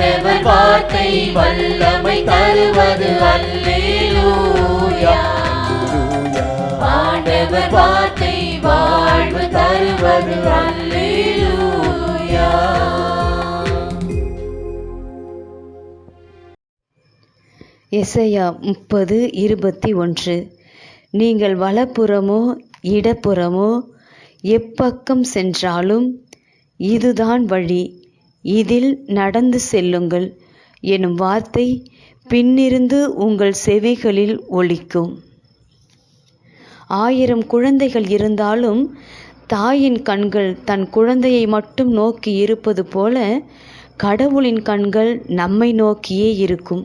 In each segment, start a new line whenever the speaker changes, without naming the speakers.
ஆண்டவர் வார்த்தை வல்லமை தருவது அல்லேலூயா. ஆண்டவர் வார்த்தை வாழ்வு தருவது அல்லேலூயா.
எசையா முப்பது இருபத்தி ஒன்று. நீங்கள் வலப்புறமோ இடப்புறமோ எப்பக்கம் சென்றாலும் இதுதான் வழி. இதில் நடந்து செல்லுங்கள் எனும் வார்த்தை பின்னிருந்து உங்கள் செவிகளில் ஒலிக்கும். ஆயிரம் குழந்தைகள் இருந்தாலும் தாயின் கண்கள் தன் குழந்தையை மட்டும் நோக்கி இருப்பது போல கடவுளின் கண்கள் நம்மை நோக்கியே இருக்கும்.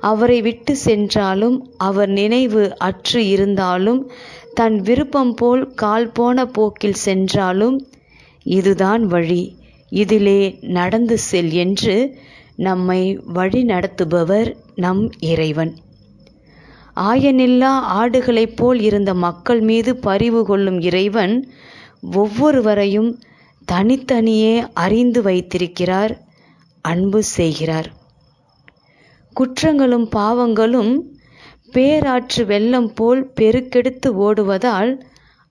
அவரை விட்டு சென்றாலும் அவர் நினைவு அற்று இருந்தாலும் தன் விருப்பம் போல் கால் போன போக்கில் சென்றாலும் இதுதான் வழி. இதிலே நடந்து செல் என்று நம்மை வழி நடத்துபவர் நம் இறைவன். ஆயனில்லா ஆடுகளைப் போல் இருந்த மக்கள் மீது பரிவு கொள்ளும் இறைவன் ஒவ்வொருவரையும் தனித்தனியே அறிந்து வைத்திருக்கிறார் அன்பு செய்கிறார். குற்றங்களும் பாவங்களும் பேராற்று வெள்ளம் போல் பெருக்கெடுத்து ஓடுவதால்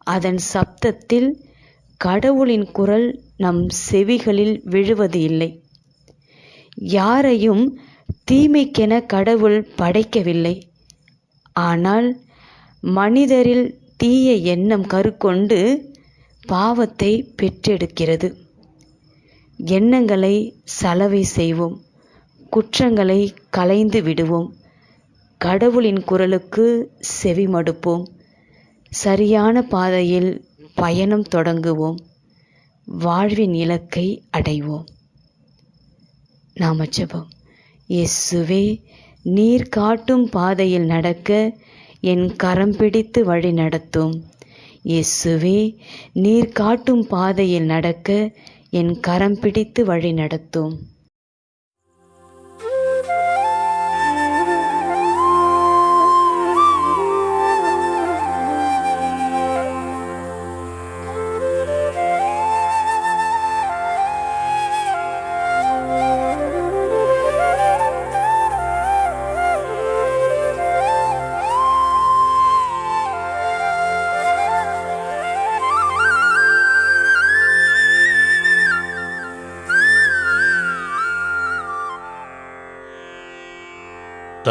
அதன் சப்தத்தில் கடவுளின் குரல் நம் செவிகளில் விழுவது இல்லை. யாரையும் தீமைக்கென கடவுள் படைக்கவில்லை. ஆனால் மனிதரில் தீய எண்ணம் கருக்கொண்டு பாவத்தை பெற்றெடுக்கிறது. எண்ணங்களை சலவை செய்வோம். குற்றங்களை களைந்து விடுவோம். கடவுளின் குரலுக்கு செவிமடுப்போம். சரியான பாதையில் பயணம் தொடங்குவோம். வாழ்வின் இலக்கை அடைவோம். நாம ஜெபம். இயேசுவே நீர் காட்டும் பாதையில் நடக்க என் கரம் பிடித்து வழி நடத்தும். இயேசுவே நீர் காட்டும் பாதையில் நடக்க என் கரம் பிடித்து வழி நடத்தும்.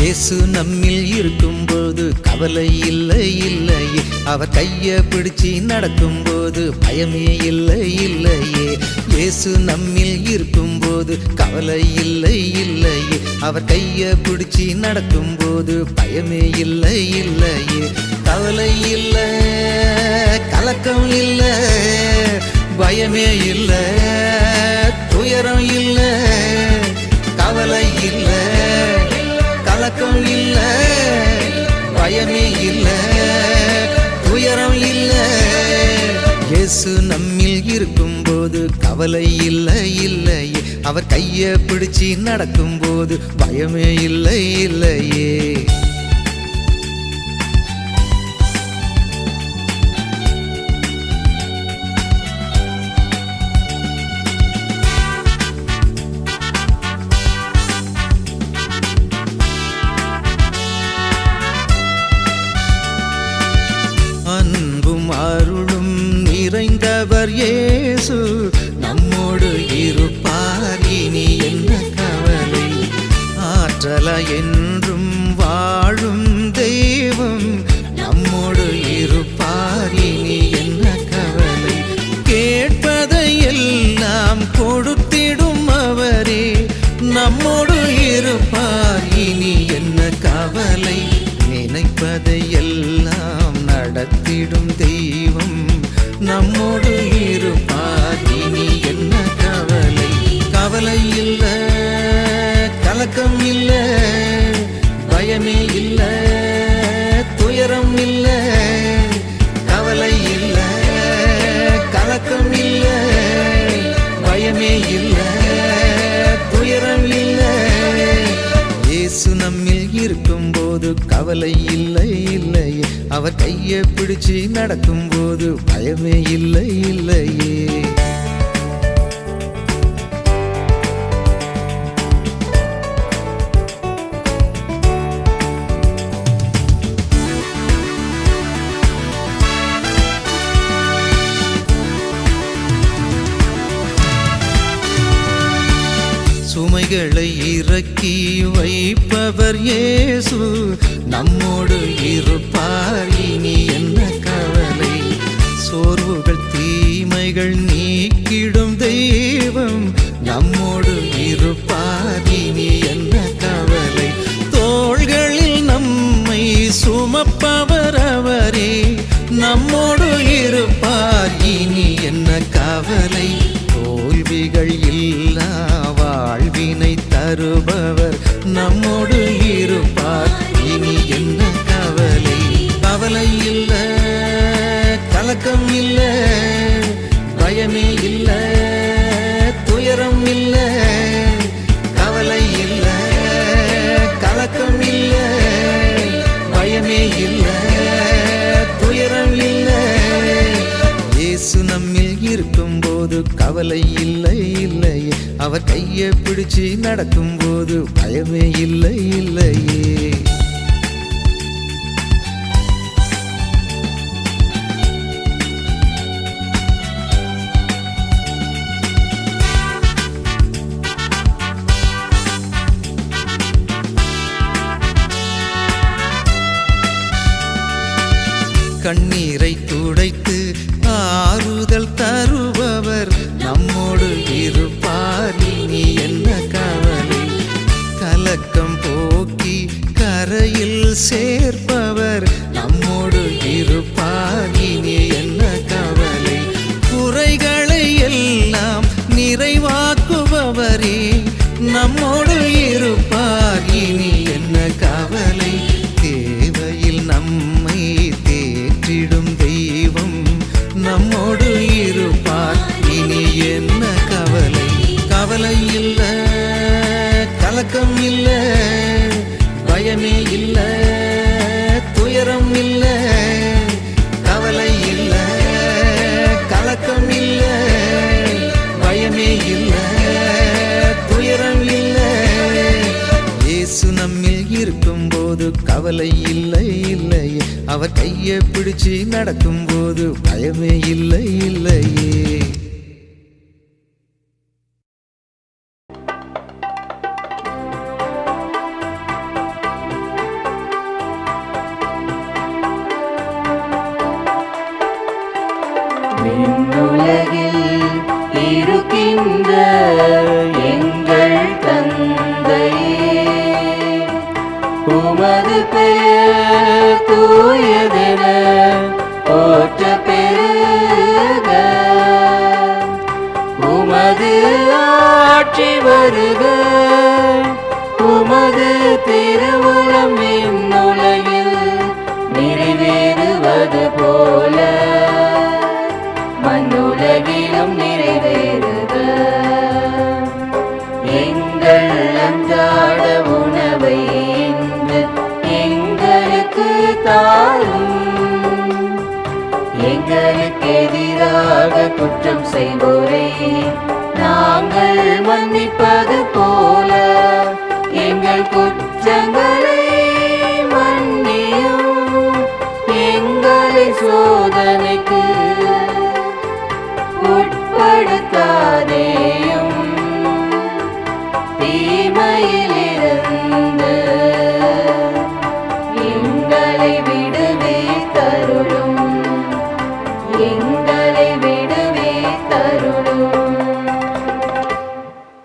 இயேசு நம்மில் இருக்கும்போது கவலை இல்லை இல்லையே. அவர் கையை பிடிச்சி நடக்கும்போது பயமே இல்லை இல்லையே. இயேசு நம்மில் இருக்கும்போது கவலை இல்லை இல்லையே. அவர் கையை பிடிச்சி நடக்கும்போது பயமே இல்லை இல்லையே. கவலை இல்லை கலக்கம் இல்லை பயமே இல்லை. துயரம் இல்லை கவலை இல்லை. இயேசு நம்மில் இருக்கும்போது கவலை இல்லை இல்லையே. அவர் கையை பிடிச்சி நடக்கும்போது பயமே இல்லை இல்லையே. கர்த்தர் ஏ கவலை இல்லை இல்லை. அவர் கையை பிடிச்சு நடக்கும்போது பயமே இல்லை இல்லையே. சுமைகளை இறக்கி வைப்பவர் இயேசு நம்மோடு இருப்பார். இனி என்ன கவலை? சோர்வுகள் தீமைகள் நீக்கிடும் தெய்வம் நம்மோடு இருப்பார். இனி என்ன கவலை? தோள்களில் நம்மை சுமப்பவர் அவரே. நம்மோடு இருப்பார். இனி என்ன கவலை? தோல்விகள் இல்லா வாழ்வினை தருபவர் நம்மோடு இருப்பார். கவலை இல்ல கலக்கம் இல்ல பயமே இல்ல துயரம் இல்ல கவலை இல்ல கலக்கம் இல்ல பயமே இல்ல துயரம் இல்ல. இயேசு நம்மில் இருக்கும் போது கவலை இல்லை இல்லை அவர் கையை பிடிச்சு நடக்கும் போது பயமே இல்லை இல்லையே. கண்ணீரை துடைத்து ஆறுதல் தருபவர் நம்மோடு இருப்பார். நீ என்ன கவலை? கலக்கம் போக்கி கரையில் சேர்ப்பவர் கலக்கம் இல்ல பயமே இல்ல துயரம் இல்ல கவலை இல்ல கலக்கம் இல்ல பயமே இல்ல துயரம் இல்ல. இயேசு நம்மில் இருக்கும் போது கவலை இல்லை இல்லை அவர் கையை பிடிச்சு நடக்கும் போது பயமே இல்லை இல்லையே.
உமது திருவுளம் நிறைவேறுவது போல. மண்ணுலகிலும் நிறைவேறுக எங்கள் அன்றாட உணவை இன்று எங்களுக்கு தாரும். எங்களுக்கு எதிராக குற்றம் செய்வோரை நாங்கள் மன்னிப்பது போல.